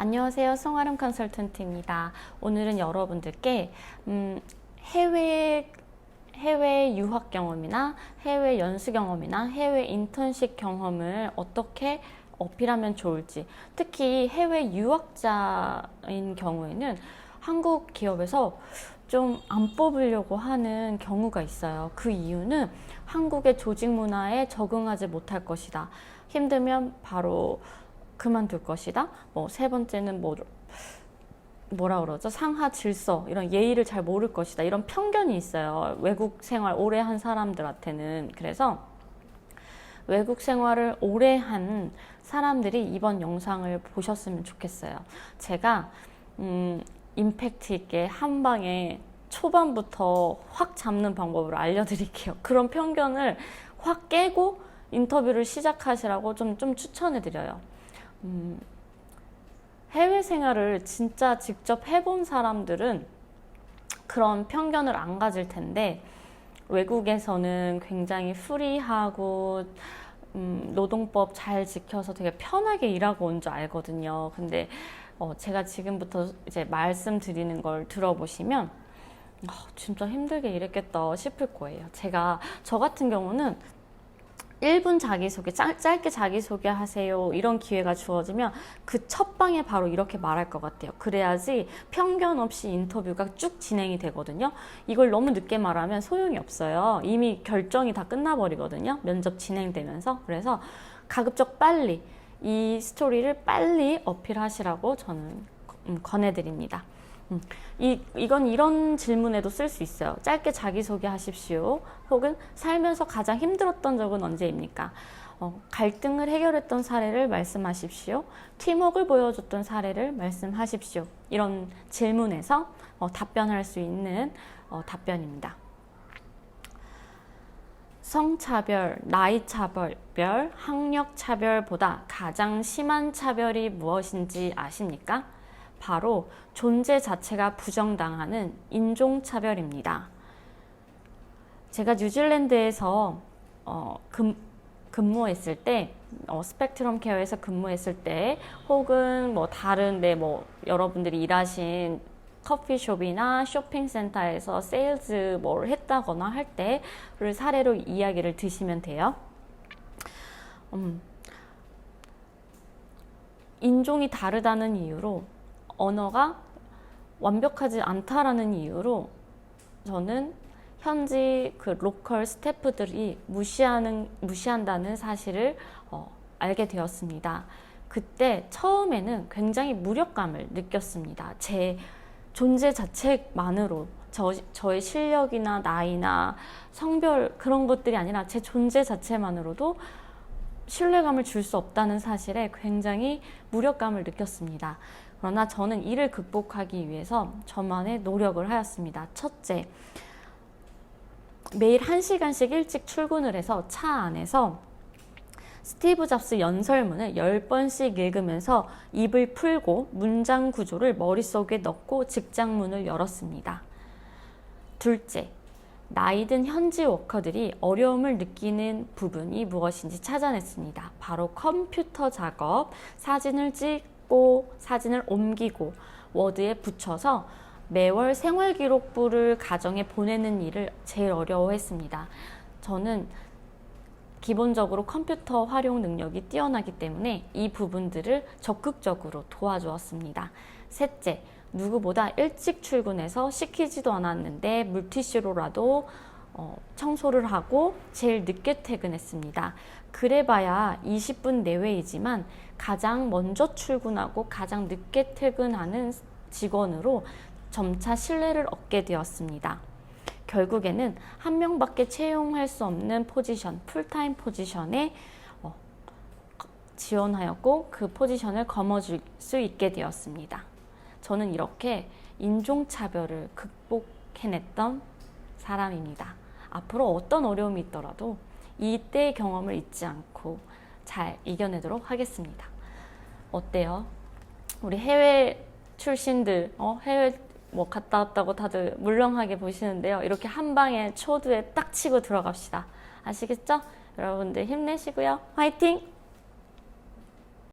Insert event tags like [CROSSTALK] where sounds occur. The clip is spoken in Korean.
안녕하세요. 송아름 컨설턴트입니다. 오늘은 여러분들께 음, 해외 해외 유학 경험이나 해외 연수 경험이나 해외 인턴십 경험을 어떻게 어필하면 좋을지 특히 해외 유학자인 경우에는 한국 기업에서 좀 안 뽑으려고 하는 경우가 있어요. 그 이유는 한국의 조직 문화에 적응하지 못할 것이다. 힘들면 바로 그만둘 것이다. 뭐 세 번째는 뭐 뭐라 그러죠? 상하 질서 이런 예의를 잘 모를 것이다. 이런 편견이 있어요. 외국 생활 오래 한 사람들한테는 그래서 외국 생활을 오래 한 사람들이 이번 영상을 보셨으면 좋겠어요. 제가 음, 임팩트 있게 한 방에 초반부터 확 잡는 방법을 알려드릴게요. [LAUGHS] 그런 편견을 확 깨고 인터뷰를 시작하시라고 좀, 좀 추천해드려요. 음, 해외 생활을 진짜 직접 해본 사람들은 그런 편견을 안 가질 텐데 외국에서는 굉장히 프리하고 음, 노동법 잘 지켜서 되게 편하게 일하고 온 줄 알거든요. 근데 어, 제가 지금부터 이제 말씀드리는 걸 들어보시면 아, 진짜 힘들게 일했겠다 싶을 거예요. 제가 저 같은 경우는 1분 자기소개, 짧, 짧게 자기소개 하세요. 이런 기회가 주어지면 그 첫 방에 바로 이렇게 말할 것 같아요. 그래야지 편견 없이 인터뷰가 쭉 진행이 되거든요. 이걸 너무 늦게 말하면 소용이 없어요. 이미 결정이 다 끝나버리거든요. 면접 진행되면서. 그래서 가급적 빨리 이 스토리를 빨리 어필하시라고 저는 음, 권해드립니다. 음, 이, 이건 이런 질문에도 쓸 수 있어요. 짧게 자기소개 하십시오. 혹은 살면서 가장 힘들었던 적은 언제입니까? 어, 갈등을 해결했던 사례를 말씀하십시오. 팀워크를 보여줬던 사례를 말씀하십시오. 이런 질문에서 어, 답변할 수 있는 어, 답변입니다. 성차별, 나이차별, 학력차별보다 가장 심한 차별이 무엇인지 아십니까? 바로 존재 자체가 부정당하는 인종차별입니다. 제가 뉴질랜드에서 어, 근, 근무했을 때, 어, 스펙트럼 케어에서 근무했을 때, 혹은 뭐 다른 데뭐 여러분들이 일하신 커피숍이나 쇼핑센터에서 세일즈 뭘 했다거나 할 때를 사례로 이야기를 드시면 돼요. 음, 인종이 다르다는 이유로 언어가 완벽하지 않다라는 이유로 저는 현지 그 로컬 스태프들이 무시하는 무시한다는 사실을 어, 알게 되었습니다. 그때 처음에는 굉장히 무력감을 느꼈습니다. 제 존재 자체만으로 저, 저의 실력이나 나이나 성별 그런 것들이 아니라 제 존재 자체만으로도 신뢰감을 줄 수 없다는 사실에 굉장히 무력감을 느꼈습니다. 그러나 저는 이를 극복하기 위해서 저만의 노력을 하였습니다. 첫째, 매일 1시간씩 일찍 출근을 해서 차 안에서 스티브 잡스 연설문을 10번씩 읽으면서 입을 풀고 문장 구조를 머릿속에 넣고 직장문을 열었습니다. 둘째, 나이든 현지 워커들이 어려움을 느끼는 부분이 무엇인지 찾아냈습니다. 바로 컴퓨터 작업, 사진을 찍 고 사진을 옮기고 워드에 붙여서 매월 생활 기록부를 가정에 보내는 일을 제일 어려워했습니다. 저는 기본적으로 컴퓨터 활용 능력이 뛰어나기 때문에 이 부분들을 적극적으로 도와주었습니다. 셋째, 누구보다 일찍 출근해서 시키지도 않았는데 물티슈로라도 어, 청소를 하고 제일 늦게 퇴근했습니다. 그래봐야 20분 내외이지만 가장 먼저 출근하고 가장 늦게 퇴근하는 직원으로 점차 신뢰를 얻게 되었습니다. 결국에는 한 명밖에 채용할 수 없는 포지션, 풀타임 포지션에 어, 지원하였고 그 포지션을 거머쥘 수 있게 되었습니다. 저는 이렇게 인종차별을 극복해냈던 사람입니다. 앞으로 어떤 어려움이 있더라도 이때 경험을 잊지 않고 잘 이겨내도록 하겠습니다. 어때요? 우리 해외 출신들, 어, 해외 뭐 갔다 왔다고 다들 물렁하게 보시는데요. 이렇게 한 방에 초두에 딱 치고 들어갑시다. 아시겠죠? 여러분들 힘내시고요. 화이팅!